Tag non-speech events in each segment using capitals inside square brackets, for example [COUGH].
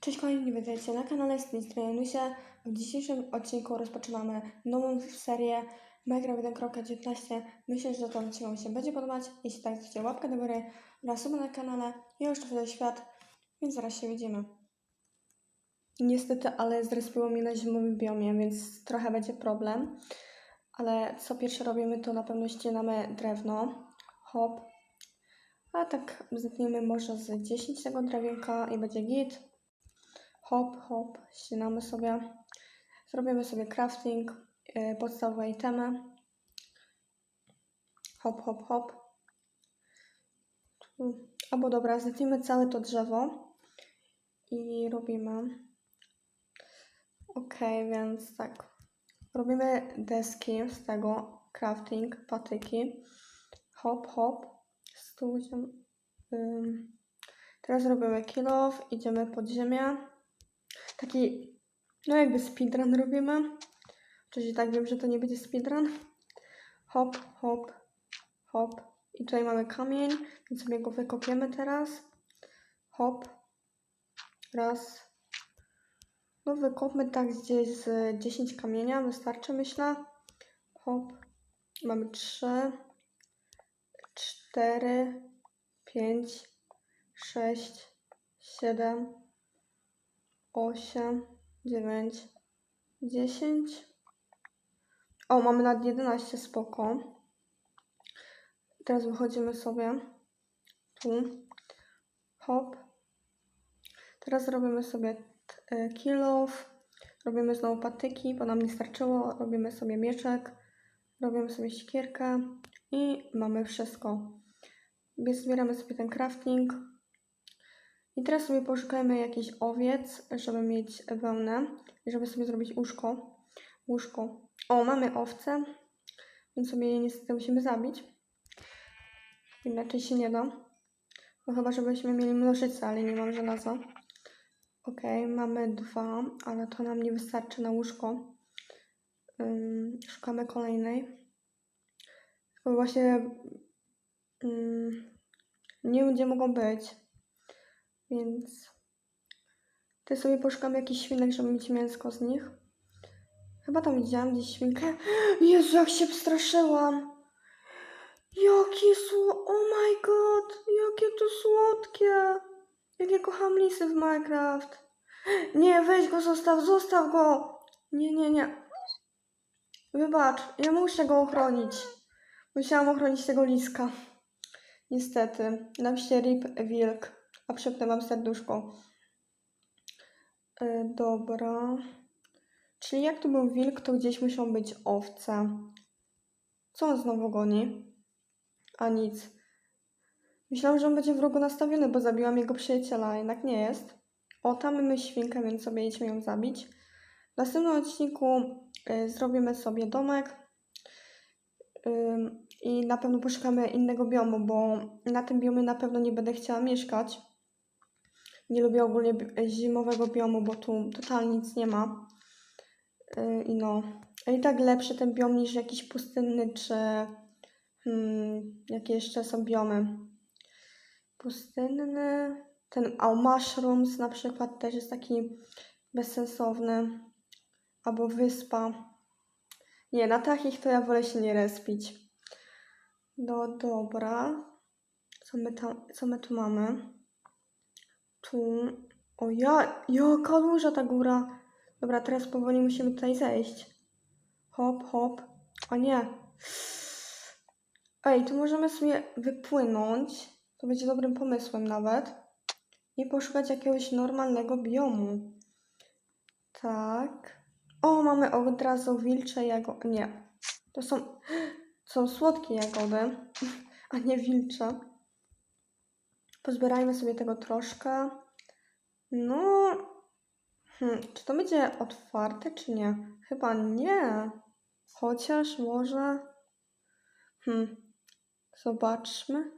Cześć kochani, witajcie na kanale z tej strony Nusia. W dzisiejszym odcinku rozpoczynamy nową serię Minecraft 1.19. Myślę, że to odcinek się będzie podobać. Jeśli tak, to łapkę do góry oraz na kanale. Ja już trochę świat, więc zaraz się widzimy. Niestety, ale zrespiło mnie na zimowym biomie, więc trochę będzie problem. Ale co pierwsze robimy, to na pewno ścinamy drewno. Hop. A tak zetniemy może z 10 tego drewienka i będzie git. Hop, hop, ścinamy sobie. Zrobimy sobie crafting, yy, podstawowe itemy. Hop, hop, hop. Albo dobra, zetniemy całe to drzewo i robimy. Ok, więc tak. Robimy deski z tego, crafting, patyki. Hop, hop. Stół, ym. Teraz robimy kill off, idziemy pod ziemię. Taki, no jakby speedrun robimy. Oczywiście tak wiem, że to nie będzie speedrun. Hop, hop, hop. I tutaj mamy kamień, więc sobie go wykopiemy teraz. Hop. Raz. No wykopmy tak gdzieś z 10 kamienia, wystarczy myślę. Hop. Mamy 3, 4, 5, 6, 7, 8, 9, 10. O, mamy nad 11, spoko. Teraz wychodzimy sobie tu. Hop. Teraz robimy sobie e, kill. Robimy znowu patyki, bo nam nie starczyło. Robimy sobie mieczek. Robimy sobie siekierkę. I mamy wszystko. Zbieramy sobie ten crafting. I teraz sobie poszukajmy jakiś owiec, żeby mieć wełnę i żeby sobie zrobić łóżko. Łóżko. O, mamy owce, więc sobie je niestety musimy zabić. Inaczej się nie da. No chyba, żebyśmy mieli mnożycę, ale nie mam żelaza. Ok, mamy dwa, ale to nam nie wystarczy na łóżko. Ym, szukamy kolejnej. Tylko właśnie ym, nie gdzie mogą być. Więc tutaj sobie poszukam jakichś świnek, żeby mieć mięsko z nich. Chyba tam widziałam gdzieś świnkę. [GASPS] Jezu, jak się przestraszyłam. Jakie sło... Oh my god, jakie to słodkie. Jak ja kocham lisy w Minecraft. [GASPS] Nie, weź go, zostaw, zostaw go. Nie, nie, nie. Wybacz, ja muszę go ochronić. Musiałam ochronić tego liska. Niestety. Napiszcie rip wilk. Wam serduszko. E, dobra. Czyli jak tu był wilk, to gdzieś muszą być owce. Co on znowu goni? A nic. Myślałam, że on będzie wrogo nastawiony, bo zabiłam jego przyjaciela, a jednak nie jest. O, tam mamy świnkę, więc sobie idźmy ją zabić. W następnym odcinku y, zrobimy sobie domek. Ym, I na pewno poszukamy innego biomu, bo na tym biomie na pewno nie będę chciała mieszkać. Nie lubię ogólnie bi- zimowego biomu, bo tu totalnie nic nie ma. Yy, I no. I tak lepszy ten biom niż jakiś pustynny, czy hmm, jakie jeszcze są biomy. Pustynny. Ten a mushrooms na przykład też jest taki bezsensowny. Albo wyspa. Nie, na takich to ja wolę się nie respić. No dobra. Co my tam, co my tu mamy? Tu. O ja, jaka duża ta góra. Dobra, teraz powoli musimy tutaj zejść. Hop, hop. O nie. Ej, tu możemy sobie wypłynąć. To będzie dobrym pomysłem nawet. I poszukać jakiegoś normalnego biomu. Tak. O, mamy od razu wilcze jagody. Nie. To są, [GASPS] są słodkie jagody, [LAUGHS] a nie wilcze. Pozbierajmy sobie tego troszkę. No. Hmm, czy to będzie otwarte, czy nie? Chyba nie. Chociaż może. Hmm. Zobaczmy.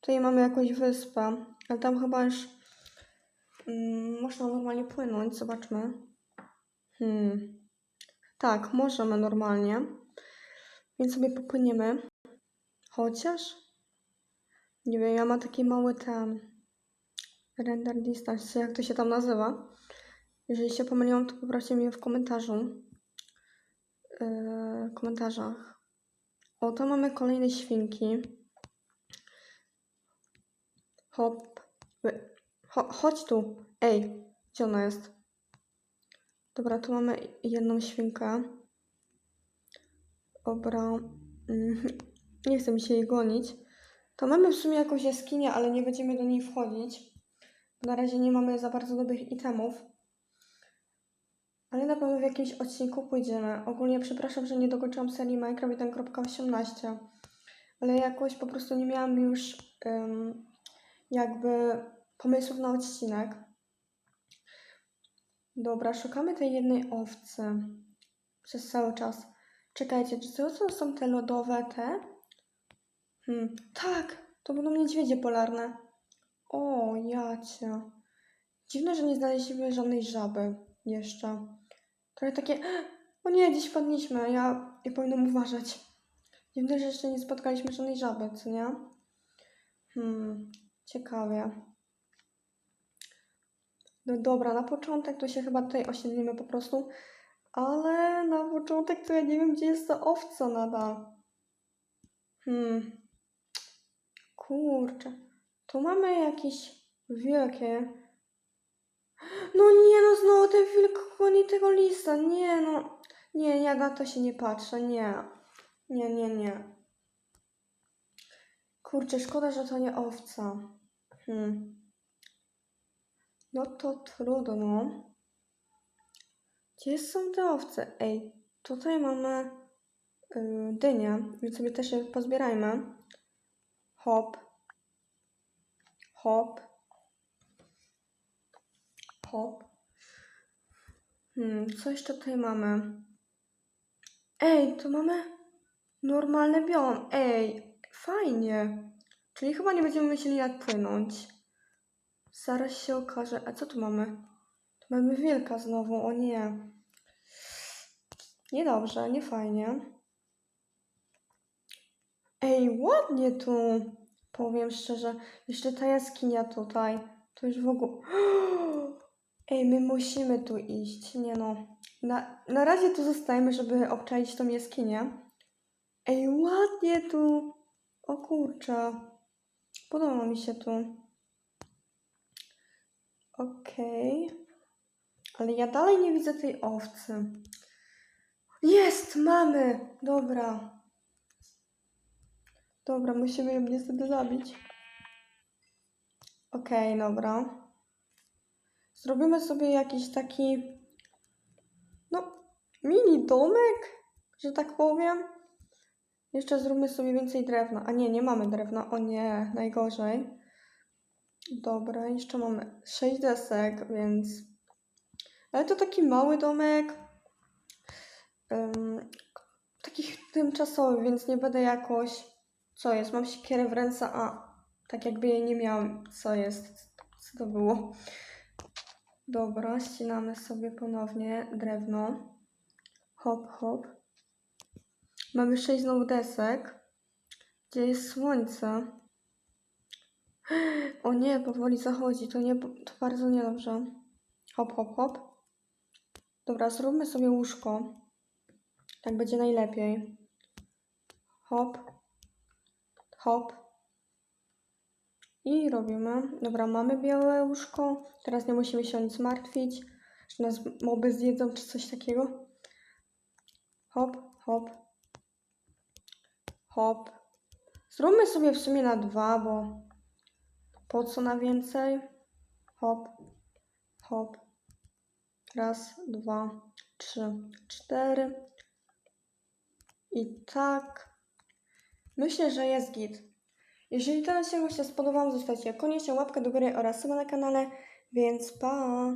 Tutaj mamy jakąś wyspę, ale tam chyba już mm, można normalnie płynąć. Zobaczmy. Hmm. Tak, możemy normalnie. Więc sobie popłyniemy. Chociaż. Nie wiem, ja mam taki mały ten. Render distance, jak to się tam nazywa. Jeżeli się pomyliłam, to poproście mnie w komentarzu. Yy, komentarzach. O, to mamy kolejne świnki. Hop. Chodź tu. Ej, gdzie ona jest? Dobra, tu mamy jedną świnkę. Dobra. Mm, [LAUGHS] Nie chcę mi się jej gonić. To mamy w sumie jakąś jaskinię, ale nie będziemy do niej wchodzić. Na razie nie mamy za bardzo dobrych itemów. Ale na pewno w jakimś odcinku pójdziemy. Ogólnie przepraszam, że nie dokończyłam serii Minecraft 1.18. Ale jakoś po prostu nie miałam już em, jakby pomysłów na odcinek. Dobra, szukamy tej jednej owcy przez cały czas. Czekajcie, czy to są te lodowe te? Hmm, tak, to będą niedźwiedzie polarne. O, jacie. Dziwne, że nie znaleźliśmy żadnej żaby jeszcze. Trochę takie, o nie, gdzieś wpadliśmy, ja, ja powinnam uważać. Dziwne, że jeszcze nie spotkaliśmy żadnej żaby, co nie? Hmm, ciekawie. No dobra, na początek to się chyba tutaj osiedlimy po prostu, ale na początek to ja nie wiem, gdzie jest ta owca nadal. Hmm. Kurczę. Tu mamy jakieś wielkie. No nie, no znowu ten wilk goni tego lisa. Nie, no. Nie, ja na to się nie patrzę. Nie. Nie, nie, nie. Kurczę, szkoda, że to nie owca. Hmm. No to trudno. Gdzie są te owce? Ej, tutaj mamy yy, więc sobie też je pozbierajmy. Hop. Hop. Hop. Hmm, co jeszcze tutaj mamy? Ej, tu mamy normalny biom. Ej, fajnie. Czyli chyba nie będziemy myśleli jak płynąć. Zaraz się okaże. A co tu mamy? Tu mamy wilka znowu, o nie. Niedobrze, nie fajnie. Ej, ładnie tu. Powiem szczerze, jeszcze ta jaskinia tutaj. To już w ogóle. [GASPS] Ej, my musimy tu iść. Nie no. Na, na razie tu zostajemy, żeby obczaić tą jaskinię. Ej, ładnie tu. O kurczę. Podoba mi się tu. Okej. Ale ja dalej nie widzę tej owcy. Jest, mamy. Dobra. Dobra, musimy ją niestety zabić. Okej, dobra. Zrobimy sobie jakiś taki, no, mini domek, że tak powiem. Jeszcze zróbmy sobie więcej drewna. A nie, nie mamy drewna. O nie, najgorzej. Dobra, jeszcze mamy 6 desek, więc... Ale to taki mały domek. Um, taki tymczasowy, więc nie będę jakoś... Co jest? Mam siekierę w ręce, a tak jakby jej nie miałam. Co jest? Co to było? Dobra, ścinamy sobie ponownie drewno. Hop, hop. Mamy 6 znowu desek. Gdzie jest słońce? [GASPS] O nie, powoli zachodzi. To, nie, to bardzo niedobrze. Hop, hop, hop. Dobra, zróbmy sobie łóżko. Tak będzie najlepiej. Hop. Hop. I robimy. Dobra, mamy białe łóżko. Teraz nie musimy się o nic martwić, że nas moby zjedzą czy coś takiego. Hop, hop. Hop. Zróbmy sobie w sumie na dwa, bo po co na więcej? Hop, hop. Raz, dwa, trzy, cztery. I tak. Myślę, że jest git. Jeżeli ten odcinek się spodobał, zostawcie koniecznie łapkę do góry oraz suba na kanale, więc pa!